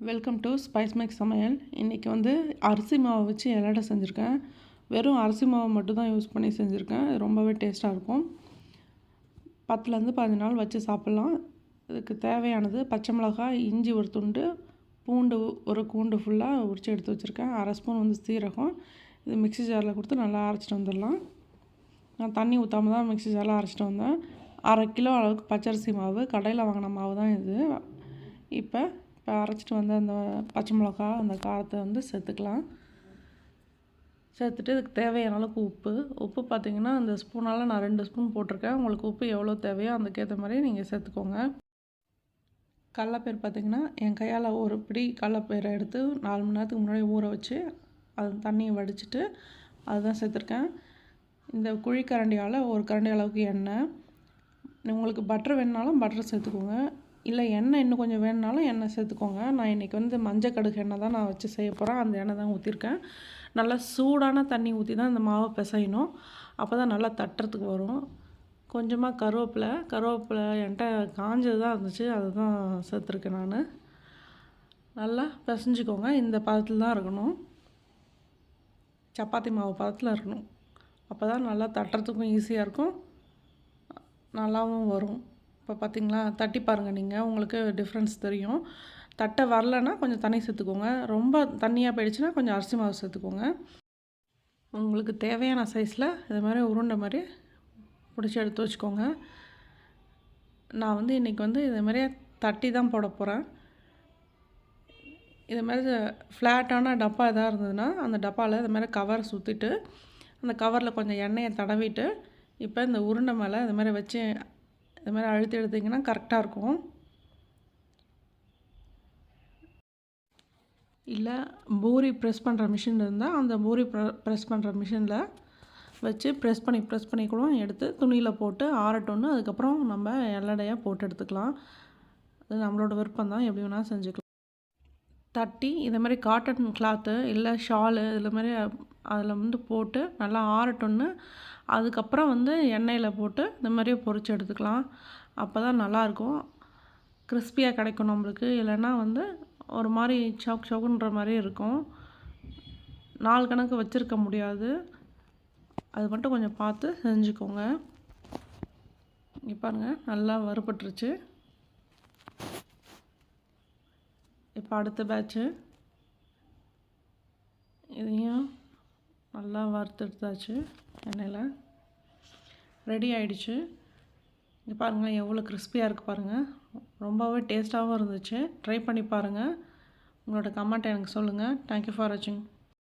Welcome to spice make சமையல். இன்றைக்கி வந்து அரிசி மாவை வச்சு இலடை செஞ்சுருக்கேன். வெறும் அரிசி மாவை மட்டும்தான் யூஸ் பண்ணி செஞ்சுருக்கேன். ரொம்பவே டேஸ்ட்டாக இருக்கும். பத்துலேருந்து பதினஞ்சு நாள் வச்சு சாப்பிட்லாம். இதுக்கு தேவையானது பச்சை மிளகாய் இஞ்சி ஒரு துண்டு பூண்டு ஒரு கூண்டு ஃபுல்லாக உரிச்சு எடுத்து வச்சுருக்கேன். அரை ஸ்பூன் வந்து சீரகம். இது மிக்ஸி ஜாரில் கொடுத்து நல்லா அரைச்சிட்டு வந்துடலாம். நான் தண்ணி ஊற்றாம தான் மிக்ஸி ஜாரில் அரைச்சிட்டு வந்தேன். அரை கிலோ அளவுக்கு பச்சரிசி மாவு. கடையில் வாங்கின மாவு தான் இது. இப்போ அரைச்சிட்டு வந்து அந்த பச்சை மிளகா அந்த காரத்தை வந்து சேர்த்துக்கலாம். சேர்த்துட்டு இதுக்கு தேவையான அளவுக்கு உப்பு. உப்பு பார்த்திங்கன்னா அந்த ஸ்பூனால் நான் ரெண்டு ஸ்பூன் போட்டிருக்கேன். உங்களுக்கு உப்பு எவ்வளோ தேவையோ அதுக்கேற்ற மாதிரி நீங்கள் சேர்த்துக்கோங்க. கடலப்பயிர் பார்த்திங்கன்னா என் கையால் ஒரு பிடி கடலப்பயிரை எடுத்து நாலு மணி நேரத்துக்கு முன்னாடி ஊற வச்சு அது தண்ணியை வடிச்சிட்டு அதுதான் சேர்த்துருக்கேன். இந்த குழிக்கரண்டியால் ஒரு கரண்டி அளவுக்கு எண்ணெய். உங்களுக்கு பட்டர் வேணுனாலும் பட்டர் சேர்த்துக்கோங்க. இல்லை எண்ணெய் இன்னும் கொஞ்சம் வேணுனாலும் எண்ணெய் சேர்த்துக்கோங்க. நான் இன்றைக்கி வந்து மஞ்சள் கடுகு எண்ணெய் தான் நான் வச்சு செய்ய போகிறேன் அந்த எண்ணெய் தான் ஊற்றிருக்கேன் நல்லா சூடான தண்ணி ஊற்றி தான் இந்த மாவை பிசையணும். அப்போ தான் நல்லா தட்டுறதுக்கு வரும். கொஞ்சமாக கருவேப்பிலை கருவேப்பிலை என்கிட்ட காஞ்சது தான் இருந்துச்சு. அதை தான் சேர்த்துருக்கேன் நான். நல்லா பிசைஞ்சிக்கோங்க. இந்த பதத்தில் தான் இருக்கணும். சப்பாத்தி மாவு பதத்தில் இருக்கணும். அப்போ தான் நல்லா தட்டுறதுக்கும் ஈஸியாக இருக்கும். நல்லாவும் வரும். இப்போ பார்த்தீங்களா தட்டி பாருங்கள் நீங்கள் உங்களுக்கு டிஃப்ரென்ஸ் தெரியும். தட்டை வரலன்னா கொஞ்சம் தண்ணி சேர்த்துக்கோங்க. ரொம்ப தண்ணியாக போயிடுச்சுன்னா கொஞ்சம் அரிசி மாவு சேர்த்துக்கோங்க. உங்களுக்கு தேவையான சைஸில் இது மாதிரி உருண்டை மாதிரி பிடிச்சி எடுத்து வச்சுக்கோங்க. நான் வந்து இன்றைக்கி வந்து இது மாதிரியே தட்டி தான் போட போகிறேன் இது மாதிரி ஃப்ளாட்டான டப்பா எதாக இருந்ததுன்னா அந்த டப்பாவில் இது மாதிரி கவர் சுற்றிட்டு அந்த கவரில் கொஞ்சம் எண்ணெயை தடவிட்டு இப்போ இந்த உருண்டை மேலே இது மாதிரி வச்சு இது மாதிரி அழுத்தி எடுத்திங்கன்னா கரெக்டாக இருக்கும். இல்லை பூரி ப்ரெஸ் பண்ணுற மிஷின் இருந்தால் அந்த பூரி ப்ரெஸ் பண்ணுற மிஷினில் வச்சு ப்ரெஸ் பண்ணி ப்ரெஸ் பண்ணி கூட எடுத்து துணியில் போட்டு ஆறட்டோன்னு அதுக்கப்புறம் நம்ம எல்லடையாக போட்டு எடுத்துக்கலாம். அது நம்மளோட விருப்பம் தான். எப்படி வேணால் செஞ்சுக்கலாம். தட்டி இதை மாதிரி காட்டன் கிளாத்து இல்லை ஷாலு இதில் மாதிரி அதில் வந்து போட்டு நல்லா ஆறட்டோன்னு அதுக்கப்புறம் வந்து எண்ணெயில் போட்டு இந்த மாதிரியே பொறிச்சு எடுத்துக்கலாம். அப்போ தான் நல்லாயிருக்கும். கிறிஸ்பியாக கிடைக்கும் நம்மளுக்கு. இல்லைன்னா வந்து ஒரு மாதிரி சவுக் சவுக்குன்ற மாதிரி இருக்கும். நாலு கணக்கு வச்சுருக்க முடியாது. அது மட்டும் கொஞ்சம் பார்த்து செஞ்சுக்கோங்க. இங்கே பாருங்கள் நல்லா வறுபட்டுருச்சு. இப்போ அடுத்த பேட்ச்சு இதையும் நல்லா வறுத்தெடுத்தாச்சு எண்ணெயில். ரெடி ஆகிடுச்சு இங்கே பாருங்கள் எவ்வளோ கிறிஸ்பியாக இருக்குது பாருங்கள் ரொம்பவே டேஸ்ட்டாகவும் இருந்துச்சு. ட்ரை பண்ணி பாருங்கள் உங்களோட கமெண்ட் எனக்கு சொல்லுங்கள் தேங்க்யூ ஃபார் வாட்சிங்